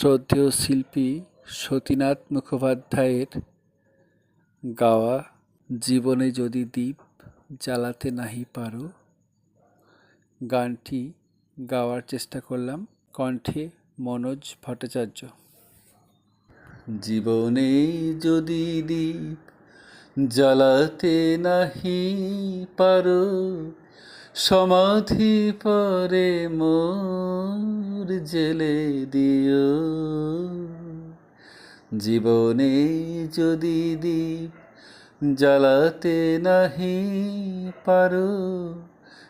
শ্রদ্ধেয় শিল্পী সতীনাথ মুখোপাধ্যায়ের গাওয়া জীবনে যদি দীপ জ্বালাতে নাহি পারো, গানটি গাওয়ার চেষ্টা করলাম কণ্ঠে মনোজ ভট্টাচার্য। জীবনে যদি দীপ জ্বালাতে নাহি পারো সমাধি পরে মোর জেলে দিও। জীবনে যদি দীপ জ্বালাতে নাহি পারো,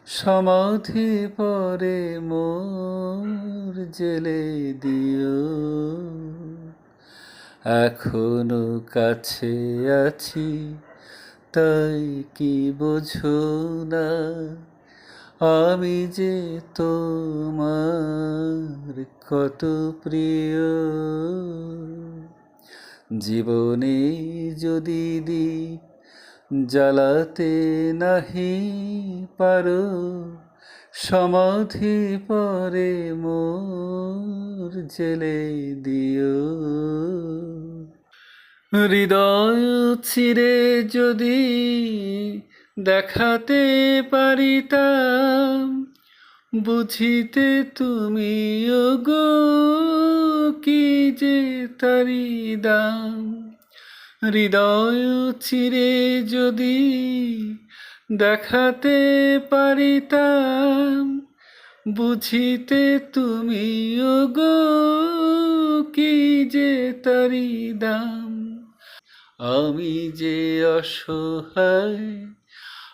সমাধি পরে মোর জেলে দিও। এখনও কাছে আছি, তাই কি বোঝো না? আমি যে তোমার কত প্রিয়। জীবনে যদি দি জ্বালাতে নাহি পারো, সমাধি পরে মোর জেলে দিও। হৃদয় ছিঁড়ে যদি দেখাতে পারিতাম, বুঝিতে তুমি গো কি যে তারি দাম। হৃদয় চিরে যদি দেখাতে পারিতাম, বুঝিতে তুমি গো কি যে তারি দাম। আমি যে অসহায়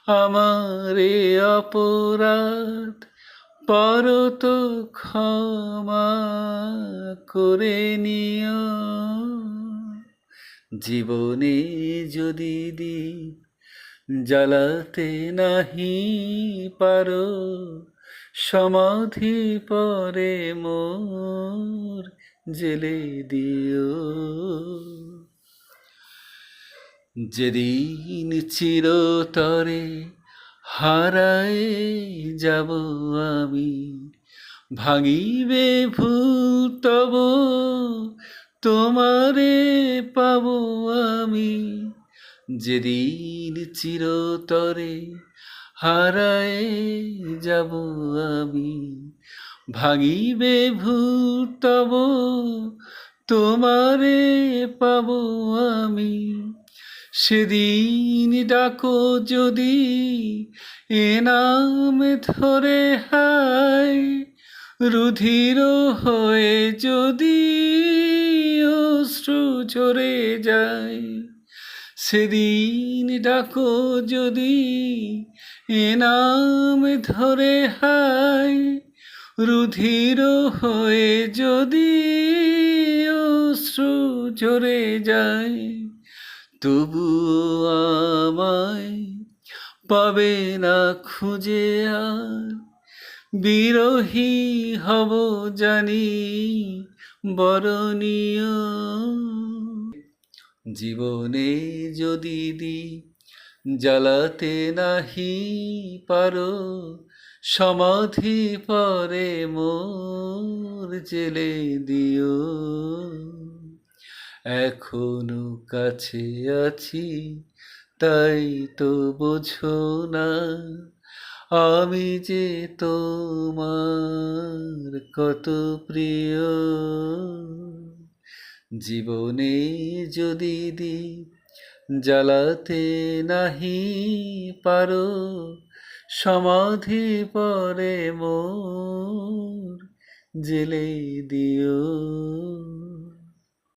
আমার অপরাধ, পর তো ক্ষমা করে নিও। জীবনে যদি দি জ্বালাতে নাহি পারো, সমাধি পরে মোর জেলে দিও। যেদিন চিরতরে হারায় যাব আমি, ভাঙিবে ভুল তব তোমারে পাব আমি। যেদিন চিরতরে হারায় যাব আমি, ভাঙিবে ভুল তব তোমারে পাব আমি। সেদিন ডাকো যদি এ নাম ধরে হায়, রুধির হয়ে যদি অশ্রু ঝরে যায়। সেদিন ডাকো যদি এ নাম ধরে হায়, রুধির হয়ে যদি অশ্রু ঝরে যায়। তবু আমায় পাবে না খুঁজে আর। বিরোহী হব জানি, বরণীয়। জীবনে যদি দি জ্বালাতে নাহি পারো, সমাধি পরে মোর জেলে দিও। এখনও কাছে আছি, তাই তো বোঝো না আমি যে তোমার কত প্রিয়। জীবনে যদি দি জ্বালাতে নাহি পারো, সমাধি পরে মোর জেলে দিও।